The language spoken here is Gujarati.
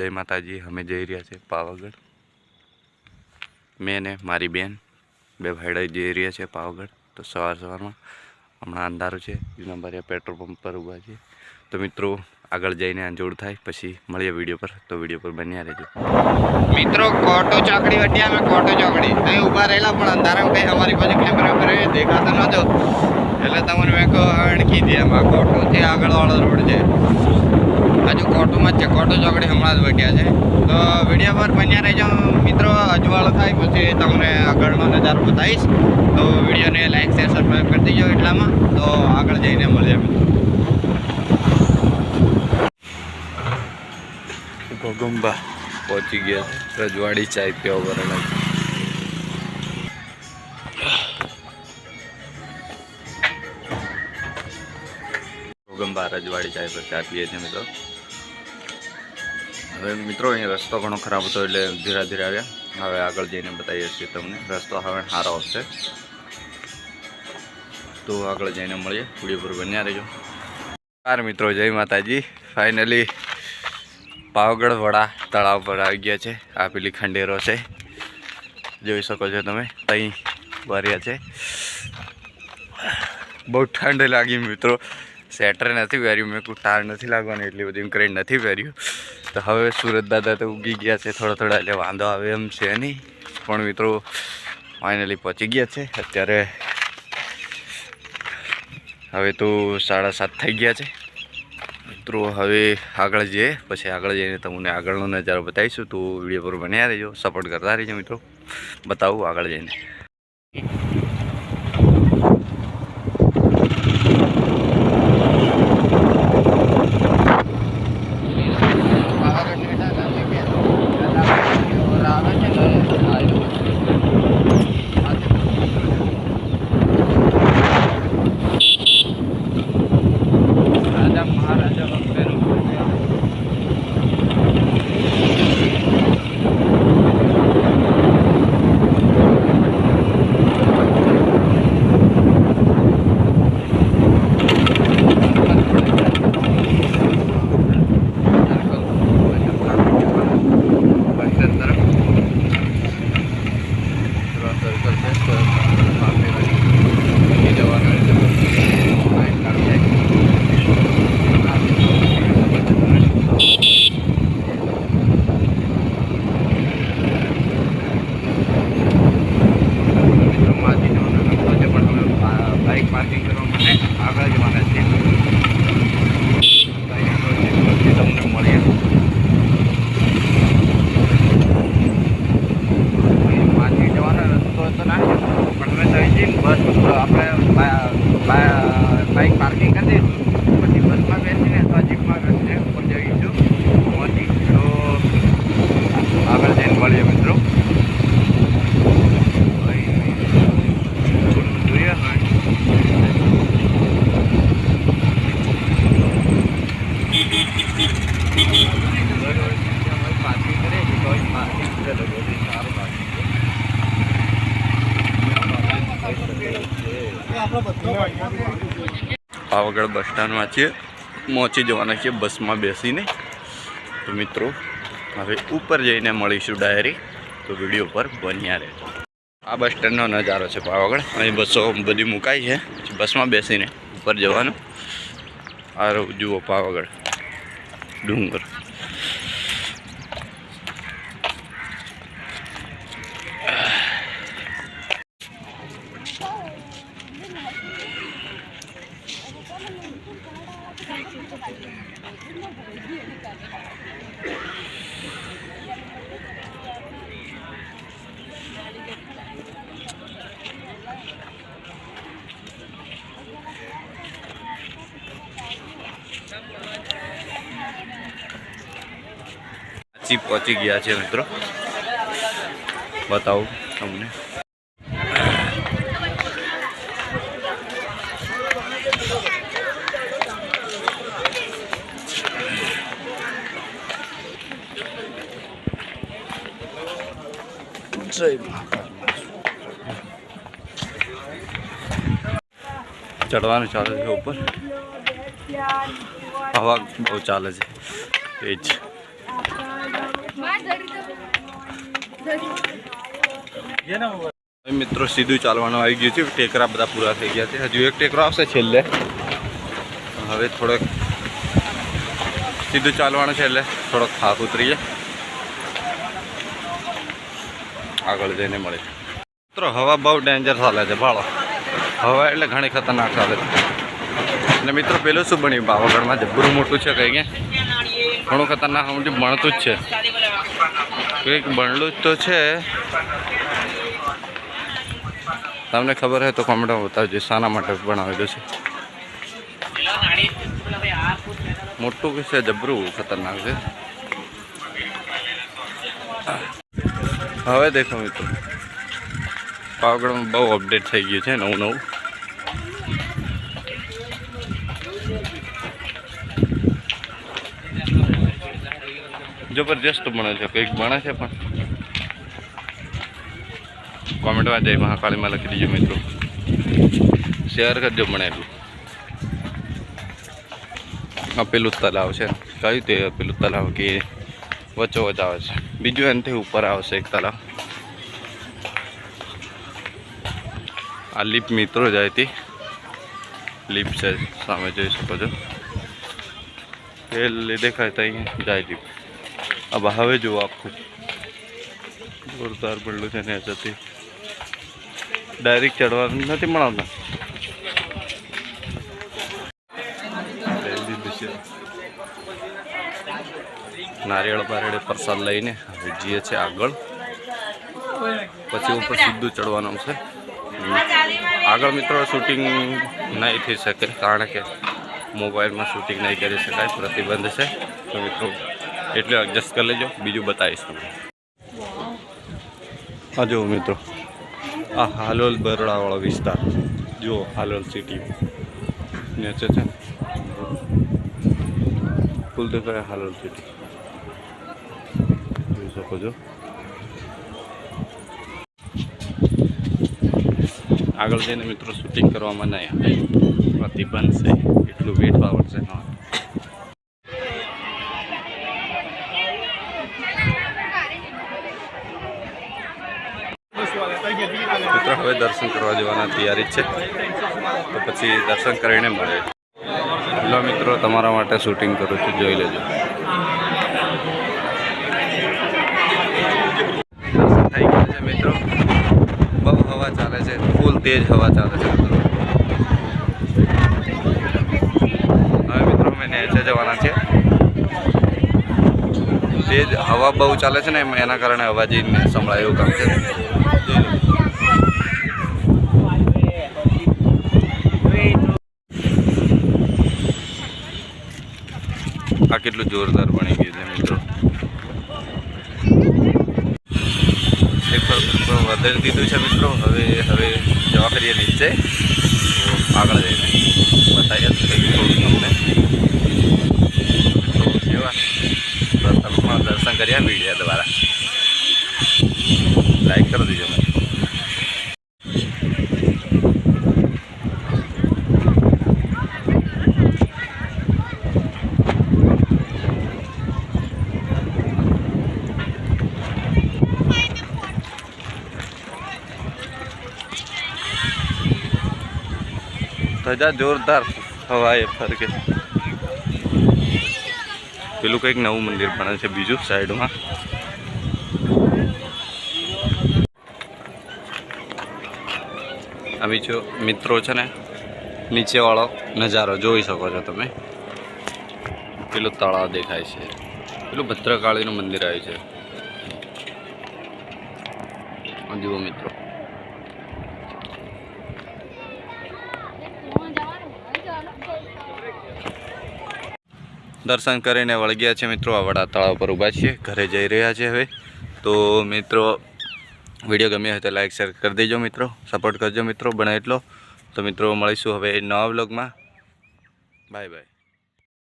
જય માતાજી, અમે જઈ રહ્યા છે પાવાગઢ. મેં ને મારી બેન બે ભાઈડા જઈ રહ્યા છે પાવાગઢ. તો સવાર સવારમાં હમણાં અંધારું છે નંબર બારે પેટ્રોલ પંપ પર ઊભા છે તો મિત્રો, આગળ જઈને જોડ થાય, પછી મળીએ વીડિયો પર. તો વીડિયો પર બન્યા રહેજો. મિત્રો, કોટો ચોકડી વટ્યા અમે કોટો ચોકડી. અહીં ઊભા રહેલા પણ અંધારામાં કંઈ અમારી પાસે કેમેરા પર દેખાતો નહોતો. એટલે તમને મેં કહો અણકી દે એમાં કોટોથી આગળવાળો રોડ છે. હજુ કોટોમાં જ છે કોટો ચોકડી હમણાં જ વટ્યા છે. તો વીડિયો પર બન્યા રહેજો. મિત્રો, અજવાળો થાય પછી તમને આગળનો નજારો બતાવીશ. તો વિડીયોને લાઈક, શેર સબસ્ક્રાઈબ કરી દેજો એટલામાં. તો આગળ જઈને મળીએ મિત્રો. ગોગંબા પહોંચી ગયા. રજવાડી ચાય પીવા બરાબર ગોગંબા રજવાડી ચાય પર ચા પીએ છીએ મિત્રો. હવે મિત્રો, અહીં રસ્તો ઘણો ખરાબ હતો એટલે ધીરે ધીરે આવ્યા. હવે આગળ જઈને બતાવીએ છીએ તમને. રસ્તો હવે સારો આવશે. તો આગળ જઈને મળીએ. વીડિયો પર બન્યા રહેજો. કાર મિત્રો, જય માતાજી. ફાઇનલી પાવાગઢ વડા તળાવ પર આવી ગયા છે. આ પેલી ખંડેરો છે. જોઈ શકો છો તમે ત્યાં ભર્યા છે. બહુ ઠંડ લાગી મિત્રો. સ્વેટર નથી પહેર્યું. મેં કોઈ ટાર નથી લાગવાની, એટલી બધી એમ નથી પહેર્યું. તો હવે સુરત દાદા તો ઉગી ગયા છે થોડા થોડા, એટલે વાંધો આવે એમ છે નહીં. પણ મિત્રો ફાઇનલી પહોંચી ગયા છે. અત્યારે હવે તો સાડા સાત થઈ ગયા છે. મિત્રો, હવે આગળ જઈએ. પછી આગળ જઈને તમને આગળનો નજારો બતાવીશું. તો વીડિયો પર બન્યા રહેજો. સપોર્ટ કરતા રહેજો મિત્રો. બતાવું આગળ જઈને. પાવાગઢ બસ સ્ટેન્ડમાં છીએ. પહોંચી જવાના છીએ બસમાં બેસીને. તો મિત્રો, હવે ઉપર જઈને મળીશું ડાયરી. તો વીડિયો પર બન્યા રહેજો. આ બસ સ્ટેન્ડનો નજારો છે પાવાગઢ. અહીં બસો બધી મુકાઈ છે. બસમાં બેસીને ઉપર જવાનું. આ જુઓ પાવાગઢ ડુંગર. પહોંચી ગયા છે મિત્રો. બતાવું તમને. જય ચડવાનું ચાલે છે ઉપર? હવા બહુ ચાલે છે. એ જ. મિત્રો સીધું ચાલવાનું આવી ગયું છે. ટેકરા બધા પૂરા થઈ ગયા છે. હજુ એક ટેકરો આવશે છેલ્લે. હવે થોડોક સીધું ચાલવાનું છે એટલે થોડોક થાક ઉતરી જાય આગળ જઈને મળે મિત્રો, હવા બહુ ડેન્જર ચાલે છે, ભાળો. હવા એટલે ઘણી ખતરનાક ચાલે છે. અને મિત્રો, પેલું શું બન્યું? પાવાગઢમાં જબરું મોટું છે કંઈ કે? ઘણું ખતરનાક સમજુ ભણતું જ છે. કંઈક બનલું જ તો છે. તમને ખબર હોય તો કોમેન્ટમાં બતાવજો, શાના માટે બનાવેલું છે. મોટું છે જબરું, ખતરનાક છે. હવે દેખો મિત્રો. પાવાગઢમાં બહુ અપડેટ થઈ ગયું છે નવું નવું. જબરજસ્ત બને છે, કંઈક બને છે પણ. કોમેન્ટમાં જય મહાકાળીમાં લખી દીજો મિત્રો. શેર કરજો મને એટલું. આ પેલું તલાવ છે. કયું તે પેલું તલાવ કે વચ્ચો વચ્ચ આવે છે? બીજું એનાથી ઉપર આવશે એક તળાવ આ લીપ મિત્રો જાય હતી લીપ છે, સામે જોઈ શકો છો. એ દેખાય ત્યાં જાય લીપ. આ હવે જુઓ આખું. જોરદાર પડેલું છે ને જતી ડાયરેક્ટ ચડવાનું નથી મળાવતા? નારિયેળ બારેડે પ્રસાદ લઈને હવે જઈએ છે આગળ. પછી ઉપર સીધું ચડવાનું છે. આગળ મિત્રો શૂટિંગ નહીં થઈ શકે, કારણ કે મોબાઈલમાં શૂટિંગ નહીં કરી શકાય, પ્રતિબંધ છે. તો મિત્રો, એટલે એડજસ્ટ કરી લેજો. બીજું બતાવીશ તમને. હા જુઓ મિત્રો, આ હાલોલ બરોડાવાળો વિસ્તાર. જુઓ હાલોલ સિટી નીચે છે ને. ફૂલ દેખાય હાલોલ સિટી શકો છો. આગળ જઈને મિત્રો શૂટિંગ કરવામાં નહીં પ્રતિબંધ છે એટલું વેટ પાવર છે હા. મિત્રો હવે દર્શન કરવા જવાના તૈયારી છે. તો પછી દર્શન કરીને મળે. હેલો મિત્રો તમારા માટે શૂટિંગ કરું છું જોઈ લેજો દર્શન થઈ ગયા છે મિત્રો બહુ હવા ચાલે છે ફૂલ તેજ હવા ચાલે છે મિત્રો. હવે મિત્રો અમે નેચે જવાના છે તેજ હવા બહુ ચાલે છે ને એના કારણે અવાજ સંભળાય એવું કામ છે. આ કેટલું જોરદાર બની ગયું છે મિત્રો. એક પર વધારી દીધું છે મિત્રો. હવે હવે જવા કરીએ નીચે. આગળ જઈને બતાવીએ થોડું તમને. કેવા દર્શન કર્યા મીડિયા દ્વારા. લાઈક કરી દીજો મને ધજા જોરદાર હવાએ ફરકે. પેલું કંઈક નવું મંદિર બને છે બીજું સાઈડમાં. આ બીજો મિત્રો છે ને, નીચેવાળો નજારો જોઈ શકો છો તમે. પેલું તળાવ દેખાય છે. પેલું ભદ્રકાળીનું મંદિર આવ્યું છે. જુઓ મિત્રો. દર્શન કરીને વળગ્યા છે મિત્રો. આ વડા તળાવ પર ઊભા છીએ. ઘરે જઈ રહ્યા છે હવે. તો મિત્રો, વીડિયો ગમ્યો હોય તો લાઈક, શેર કરી દેજો મિત્રો. સપોર્ટ કરજો મિત્રો. બને એટલો. તો મિત્રો, મળીશું હવે નવા વ્લોગમાં. Bye bye